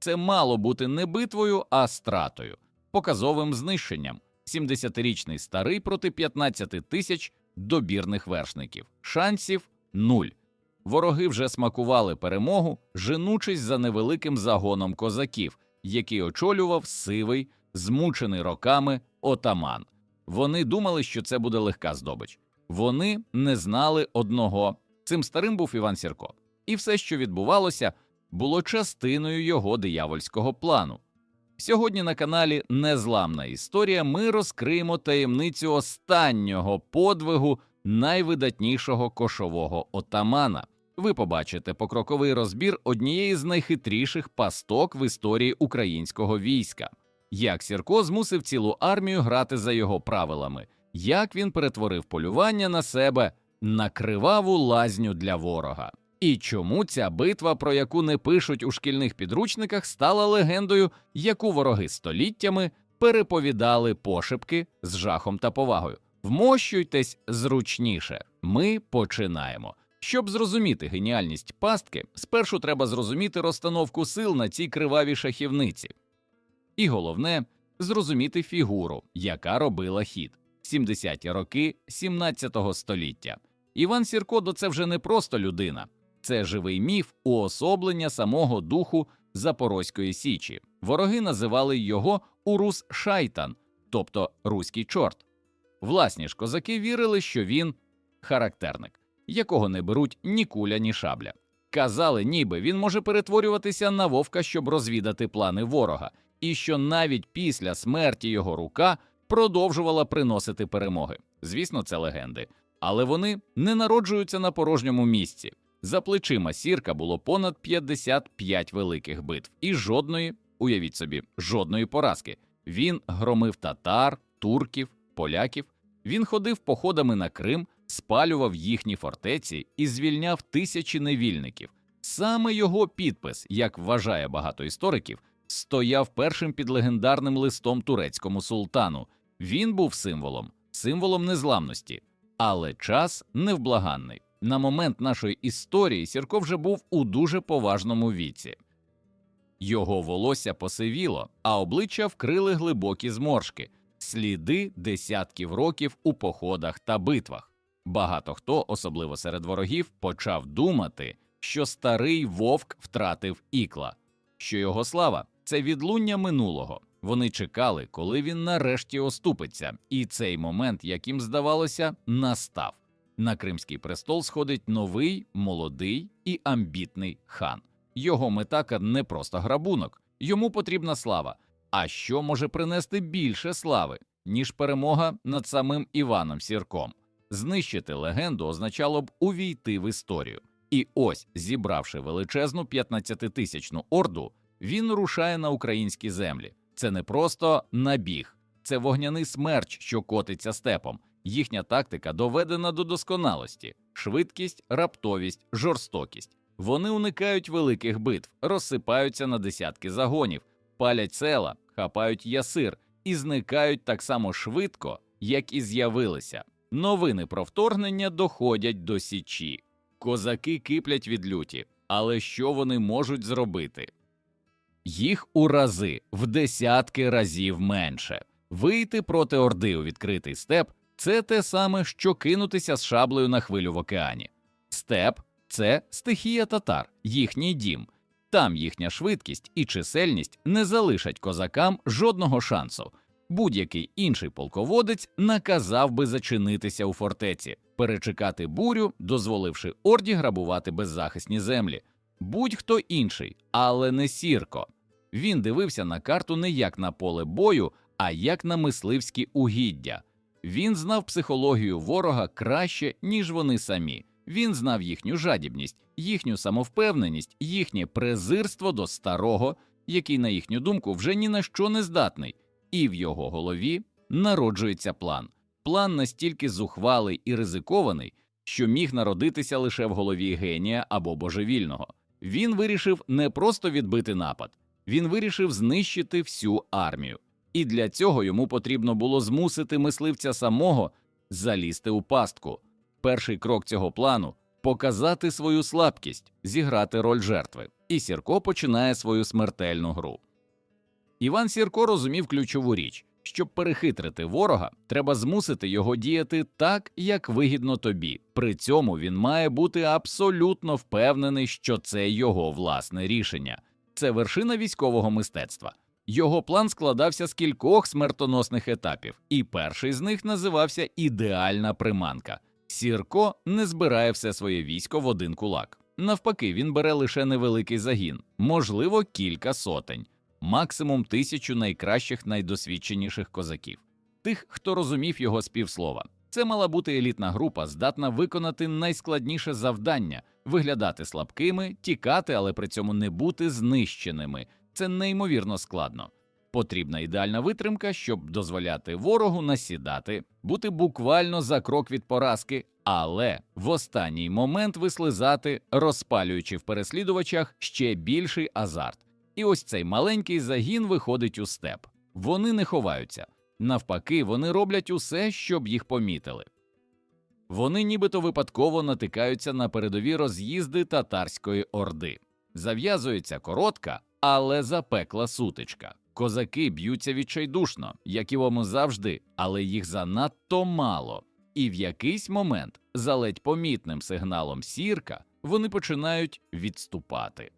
Це мало бути не битвою, а стратою, показовим знищенням. 70-річний старий проти 15 тисяч добірних вершників. Шансів нуль. Вороги вже смакували перемогу, женучись за невеликим загоном козаків, який очолював сивий, змучений роками отаман. Вони думали, що це буде легка здобич. Вони не знали одного. Цим старим був Іван Сірко, і все, що відбувалося, було частиною його диявольського плану. Сьогодні на каналі Незламна історія ми розкриємо таємницю останнього подвигу найвидатнішого кошового отамана. Ви побачите покроковий розбір однієї з найхитріших пасток в історії українського війська. Як Сірко змусив цілу армію грати за його правилами, як він перетворив полювання на себе на криваву лазню для ворога. І чому ця битва, про яку не пишуть у шкільних підручниках, стала легендою, яку вороги століттями переповідали пошепки з жахом та повагою. Вмощуйтесь зручніше. Ми починаємо. Щоб зрозуміти геніальність пастки, спершу треба зрозуміти розстановку сил на цій кривавій шахівниці. І головне зрозуміти фігуру, яка робила хід 70-ті роки 17 століття. Іван Сірко це вже не просто людина, це живий міф уособлення самого духу Запорозької Січі. Вороги називали його Урус Шайтан, тобто руський чорт. Власні ж козаки вірили, що він характерник, якого не беруть ні куля, ні шабля. Казали, ніби він може перетворюватися на вовка, щоб розвідати плани ворога, і що навіть після смерті його рука продовжувала приносити перемоги. Звісно, це легенди, але вони не народжуються на порожньому місці. За плечима сірка було понад 55 великих битв, і жодної, уявіть собі, жодної поразки. Він громив татар, турків, поляків. Він ходив походами на Крим, спалював їхні фортеці і звільняв тисячі невільників. Саме його підпис, як вважає багато істориків, стояв першим під легендарним листом турецькому султану. Він був символом, символом незламності, але час невблаганний. На момент нашої історії Сірко вже був у дуже поважному віці. Його волосся посивіло, а обличчя вкрили глибокі зморшки, сліди десятків років у походах та битвах. Багато хто, особливо серед ворогів, почав думати, що старий вовк втратив ікла, що його слава це відлуння минулого. Вони чекали, коли він нарешті оступиться, і цей момент, яким здавалося, настав. На Кримський престол сходить новий, молодий і амбітний хан. Його мета не просто грабунок, йому потрібна слава. А що може принести більше слави, ніж перемога над самим Іваном Сірком? Знищити легенду означало б увійти в історію. І ось, зібравши величезну 15-тисячну орду, він рушає на українські землі. Це не просто набіг, це вогняний смерч, що котиться степом. Їхня тактика доведена до досконалості: швидкість, раптовість, жорстокість. Вони уникають великих битв, розсипаються на десятки загонів, палять села, хапають ясир і зникають так само швидко, як і з'явилися. Новини про вторгнення доходять до січі. Козаки киплять від люті, але що вони можуть зробити? Їх у рази в десятки разів менше. Вийти проти Орди у відкритий степ це те саме, що кинутися з шаблею на хвилю в океані. Степ це стихія татар, їхній дім. Там їхня швидкість і чисельність не залишать козакам жодного шансу. Будь-який інший полководець наказав би зачинитися у фортеці, перечекати бурю, дозволивши орді грабувати беззахисні землі. Будь-хто інший, але не сірко. Він дивився на карту не як на поле бою, а як на мисливські угіддя. Він знав психологію ворога краще, ніж вони самі. Він знав їхню жадібність, їхню самовпевненість, їхнє презирство до старого, який, на їхню думку, вже ні на що не здатний, і в його голові народжується план. План настільки зухвалий і ризикований, що міг народитися лише в голові генія або божевільного. Він вирішив не просто відбити напад, він вирішив знищити всю армію. І для цього йому потрібно було змусити мисливця самого залізти у пастку. Перший крок цього плану показати свою слабкість, зіграти роль жертви. І Сірко починає свою смертельну гру. Іван Сірко розумів ключову річ. Щоб перехитрити ворога, треба змусити його діяти так, як вигідно тобі. При цьому він має бути абсолютно впевнений, що це його власне рішення. Це вершина військового мистецтва. Його план складався з кількох смертоносних етапів, і перший з них називався ідеальна приманка. Сірко не збирає все своє військо в один кулак. Навпаки, він бере лише невеликий загін, можливо, кілька сотень, максимум тисячу найкращих, найдосвідченіших козаків, тих, хто розумів його співслова. Це мала бути елітна група, здатна виконати найскладніше завдання виглядати слабкими, тікати, але при цьому не бути знищеними. Це неймовірно складно. Потрібна ідеальна витримка, щоб дозволяти ворогу насідати, бути буквально за крок від поразки, але в останній момент вислизати, розпалюючи в переслідувачах ще більший азарт. І ось цей маленький загін виходить у степ. Вони не ховаються. Навпаки, вони роблять усе, щоб їх помітили. Вони нібито випадково натикаються на передові роз'їзди татарської орди. Зав'язується коротка, але запекла сутичка. Козаки б'ються відчайдушно, як і вому завжди, але їх занадто мало. І в якийсь момент, за ледь помітним сигналом сірка, вони починають відступати.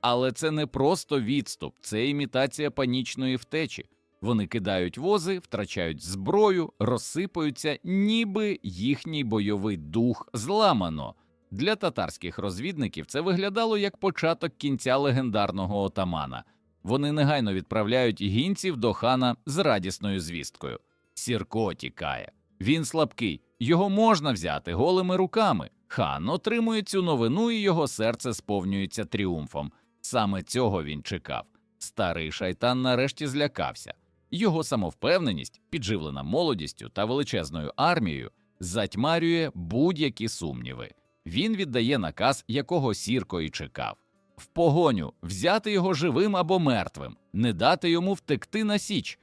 Але це не просто відступ, це імітація панічної втечі. Вони кидають вози, втрачають зброю, розсипаються, ніби їхній бойовий дух зламано. Для татарських розвідників це виглядало як початок кінця легендарного отамана. Вони негайно відправляють гінців до хана з радісною звісткою. Сірко тікає. Він слабкий, його можна взяти голими руками. Хан отримує цю новину, і його серце сповнюється тріумфом. Саме цього він чекав. Старий шайтан нарешті злякався. Його самовпевненість, підживлена молодістю та величезною армією, затьмарює будь-які сумніви. Він віддає наказ, якого сірко і чекав в погоню, взяти його живим або мертвим, не дати йому втекти на січ.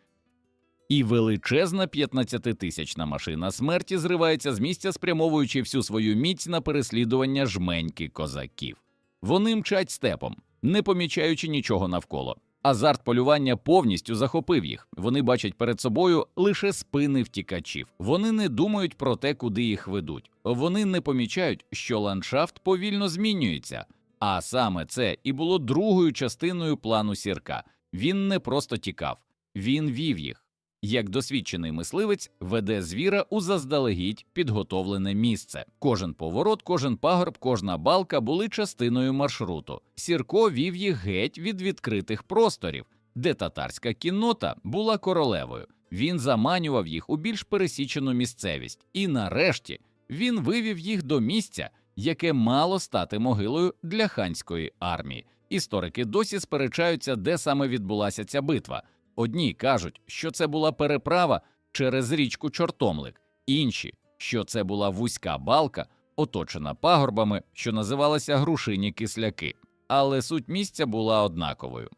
І величезна 15-тисячна машина смерті зривається з місця, спрямовуючи всю свою міць на переслідування жменьки козаків. Вони мчать степом, не помічаючи нічого навколо. Азарт полювання повністю захопив їх. Вони бачать перед собою лише спини втікачів. Вони не думають про те, куди їх ведуть. Вони не помічають, що ландшафт повільно змінюється. А саме це і було другою частиною плану сірка. Він не просто тікав, він вів їх. Як досвідчений мисливець веде звіра у заздалегідь підготовлене місце. Кожен поворот, кожен пагорб, кожна балка були частиною маршруту. Сірко вів їх геть від відкритих просторів, де татарська кіннота була королевою. Він заманював їх у більш пересічену місцевість, і нарешті він вивів їх до місця, яке мало стати могилою для ханської армії. Історики досі сперечаються, де саме відбулася ця битва. Одні кажуть, що це була переправа через річку Чортомлик, інші, що це була вузька балка, оточена пагорбами, що називалася Грушині Кисляки, але суть місця була однаковою.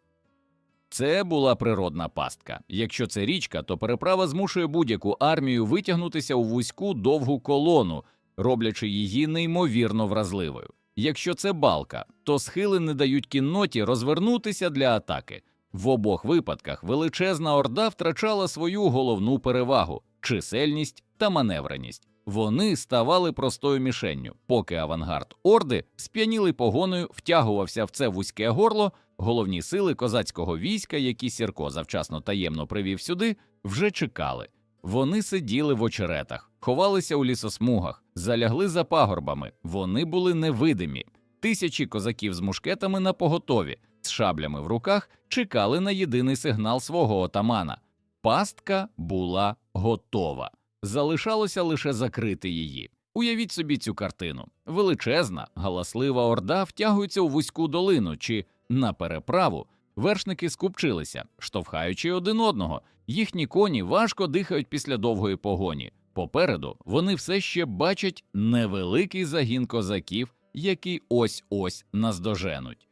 Це була природна пастка. Якщо це річка, то переправа змушує будь-яку армію витягнутися у вузьку довгу колону, роблячи її неймовірно вразливою. Якщо це балка, то схили не дають кінноті розвернутися для атаки. В обох випадках величезна орда втрачала свою головну перевагу чисельність та маневреність. Вони ставали простою мішенню, поки авангард орди, сп'янілий погоною, втягувався в це вузьке горло. Головні сили козацького війська, які Сірко завчасно таємно привів сюди, вже чекали. Вони сиділи в очеретах, ховалися у лісосмугах, залягли за пагорбами. Вони були невидимі. Тисячі козаків з мушкетами на поготові, з шаблями в руках, чекали на єдиний сигнал свого отамана. Пастка була готова. Залишалося лише закрити її. Уявіть собі цю картину: величезна, галаслива орда втягується у вузьку долину чи на переправу. Вершники скупчилися, штовхаючи один одного. Їхні коні важко дихають після довгої погоні. Попереду вони все ще бачать невеликий загін козаків, які ось ось наздоженуть.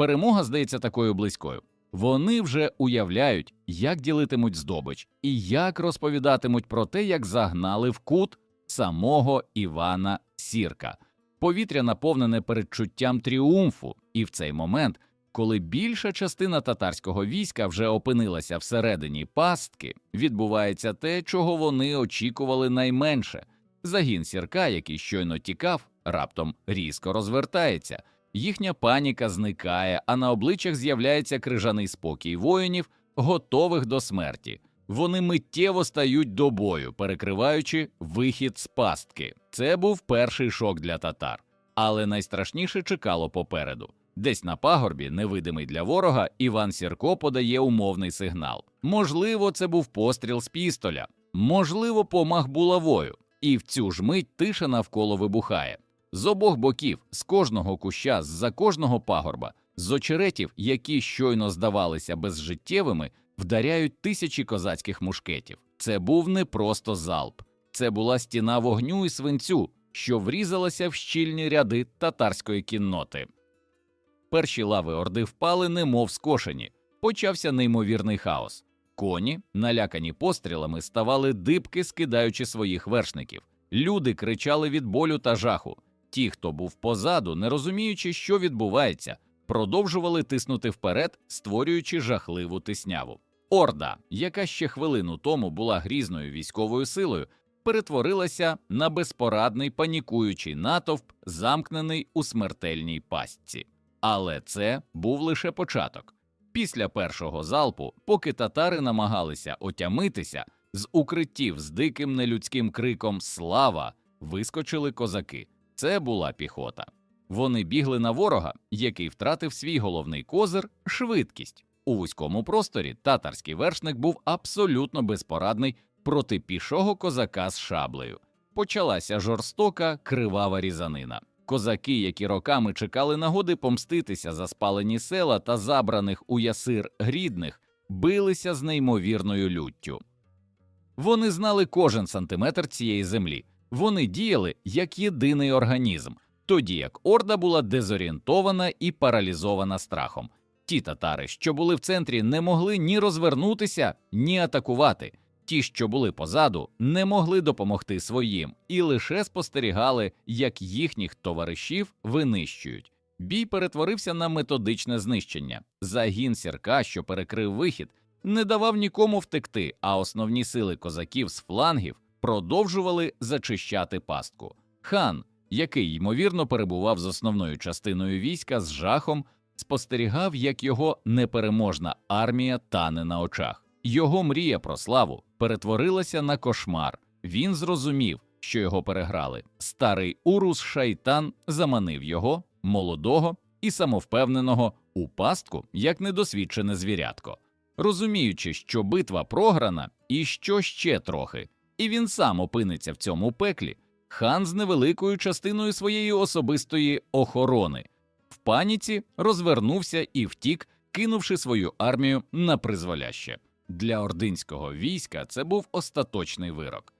Перемога здається такою близькою. Вони вже уявляють, як ділитимуть здобич і як розповідатимуть про те, як загнали в кут самого Івана Сірка. Повітря наповнене передчуттям тріумфу, і в цей момент, коли більша частина татарського війська вже опинилася всередині пастки, відбувається те, чого вони очікували найменше. Загін сірка, який щойно тікав, раптом різко розвертається. Їхня паніка зникає, а на обличчях з'являється крижаний спокій воїнів, готових до смерті. Вони миттєво стають до бою, перекриваючи вихід з пастки. Це був перший шок для татар, але найстрашніше чекало попереду. Десь на пагорбі, невидимий для ворога, Іван Сірко подає умовний сигнал. Можливо, це був постріл з пістоля, можливо, помах булавою. І в цю ж мить тиша навколо вибухає. З обох боків, з кожного куща, з-за кожного пагорба, з очеретів, які щойно здавалися безжиттєвими, вдаряють тисячі козацьких мушкетів. Це був не просто залп, це була стіна вогню і свинцю, що врізалася в щільні ряди татарської кінноти. Перші лави орди впали, немов скошені. Почався неймовірний хаос. Коні, налякані пострілами, ставали дибки, скидаючи своїх вершників. Люди кричали від болю та жаху. Ті, хто був позаду, не розуміючи, що відбувається, продовжували тиснути вперед, створюючи жахливу тисняву. Орда, яка ще хвилину тому була грізною військовою силою, перетворилася на безпорадний панікуючий натовп, замкнений у смертельній пастці. Але це був лише початок. Після першого залпу, поки татари намагалися отямитися, з укриттів з диким нелюдським криком Слава вискочили козаки. Це була піхота. Вони бігли на ворога, який втратив свій головний козир швидкість. У вузькому просторі татарський вершник був абсолютно безпорадний проти пішого козака з шаблею. Почалася жорстока кривава різанина. Козаки, які роками чекали нагоди помститися за спалені села та забраних у ясир грідних, билися з неймовірною люттю. Вони знали кожен сантиметр цієї землі, вони діяли як єдиний організм, тоді як орда була дезорієнтована і паралізована страхом. Ті татари, що були в центрі, не могли ні розвернутися, ні атакувати. Ті, що були позаду, не могли допомогти своїм і лише спостерігали, як їхніх товаришів винищують. Бій перетворився на методичне знищення. Загін сірка, що перекрив вихід, не давав нікому втекти, а основні сили козаків з флангів продовжували зачищати пастку. Хан, який ймовірно перебував з основною частиною війська, з жахом спостерігав, як його непереможна армія тане на очах. Його мрія про славу перетворилася на кошмар. Він зрозумів, що його переграли. Старий урус шайтан заманив його, молодого і самовпевненого, у пастку як недосвідчене звірятко, розуміючи, що битва програна і що ще трохи, і він сам опиниться в цьому пеклі. Хан з невеликою частиною своєї особистої охорони в паніці розвернувся і втік, кинувши свою армію на призволяще. Для ординського війська це був остаточний вирок.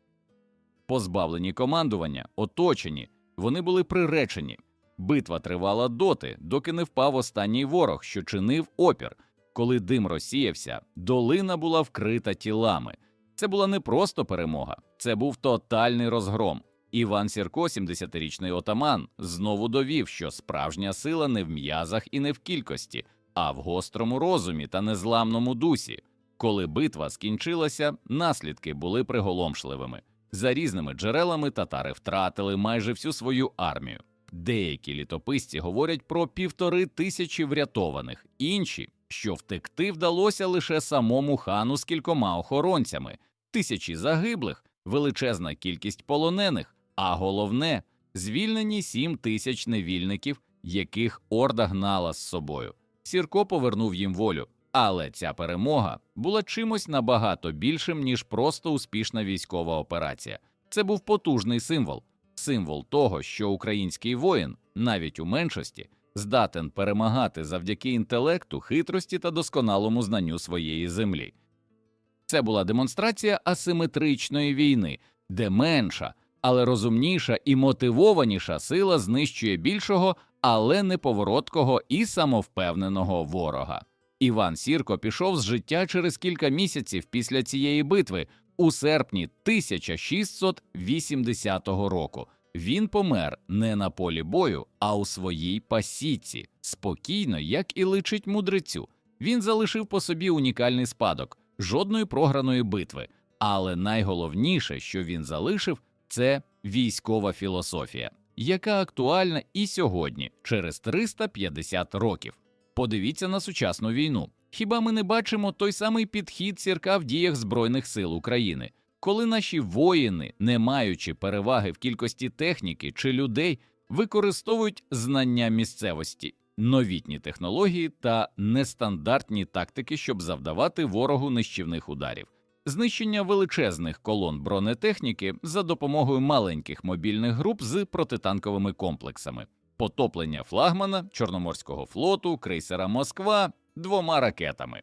Позбавлені командування, оточені, вони були приречені. Битва тривала доти, доки не впав останній ворог, що чинив опір. Коли дим розсіявся, долина була вкрита тілами. Це була не просто перемога, це був тотальний розгром. Іван Сірко, 70-річний отаман, знову довів, що справжня сила не в м'язах і не в кількості, а в гострому розумі та незламному дусі. Коли битва скінчилася, наслідки були приголомшливими. За різними джерелами татари втратили майже всю свою армію. Деякі літописці говорять про півтори тисячі врятованих, інші, що втекти вдалося лише самому хану з кількома охоронцями, тисячі загиблих, величезна кількість полонених, а головне звільнені сім тисяч невільників, яких орда гнала з собою. Сірко повернув їм волю. Але ця перемога була чимось набагато більшим, ніж просто успішна військова операція. Це був потужний символ, символ того, що український воїн, навіть у меншості, здатен перемагати завдяки інтелекту, хитрості та досконалому знанню своєї землі. Це була демонстрація асиметричної війни, де менша, але розумніша і мотивованіша сила знищує більшого, але неповороткого і самовпевненого ворога. Іван Сірко пішов з життя через кілька місяців після цієї битви у серпні 1680 року. Він помер не на полі бою, а у своїй пасіці, спокійно, як і личить мудрецю. Він залишив по собі унікальний спадок, жодної програної битви. Але найголовніше, що він залишив, це військова філософія, яка актуальна і сьогодні, через 350 років. Подивіться на сучасну війну. Хіба ми не бачимо той самий підхід цірка в діях Збройних сил України, коли наші воїни, не маючи переваги в кількості техніки чи людей, використовують знання місцевості, новітні технології та нестандартні тактики, щоб завдавати ворогу нищівних ударів, знищення величезних колон бронетехніки за допомогою маленьких мобільних груп з протитанковими комплексами, потоплення флагмана Чорноморського флоту, крейсера Москва двома ракетами,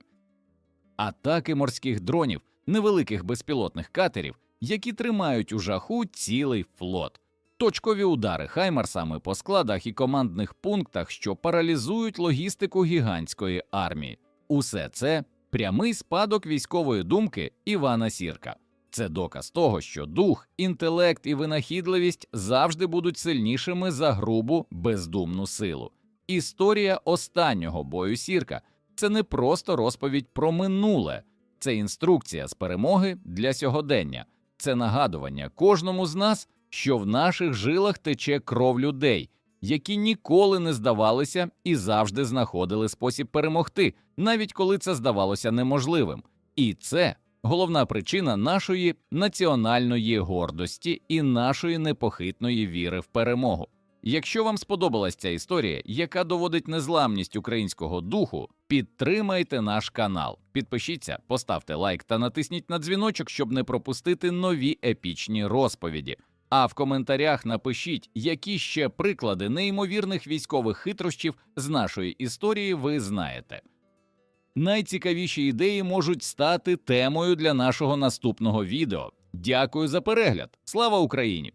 атаки морських дронів, невеликих безпілотних катерів, які тримають у жаху цілий флот. Точкові удари хаймарсами по складах і командних пунктах, що паралізують логістику гігантської армії. Усе це прямий спадок військової думки Івана Сірка. Це доказ того, що дух, інтелект і винахідливість завжди будуть сильнішими за грубу бездумну силу. Історія останнього бою Сірка це не просто розповідь про минуле, це інструкція з перемоги для сьогодення, це нагадування кожному з нас, що в наших жилах тече кров людей, які ніколи не здавалися і завжди знаходили спосіб перемогти, навіть коли це здавалося неможливим. І це головна причина нашої національної гордості і нашої непохитної віри в перемогу. Якщо вам сподобалась ця історія, яка доводить незламність українського духу, підтримайте наш канал, підпишіться, поставте лайк та натисніть на дзвіночок, щоб не пропустити нові епічні розповіді. А в коментарях напишіть, які ще приклади неймовірних військових хитрощів з нашої історії ви знаєте. Найцікавіші ідеї можуть стати темою для нашого наступного відео. Дякую за перегляд! Слава Україні!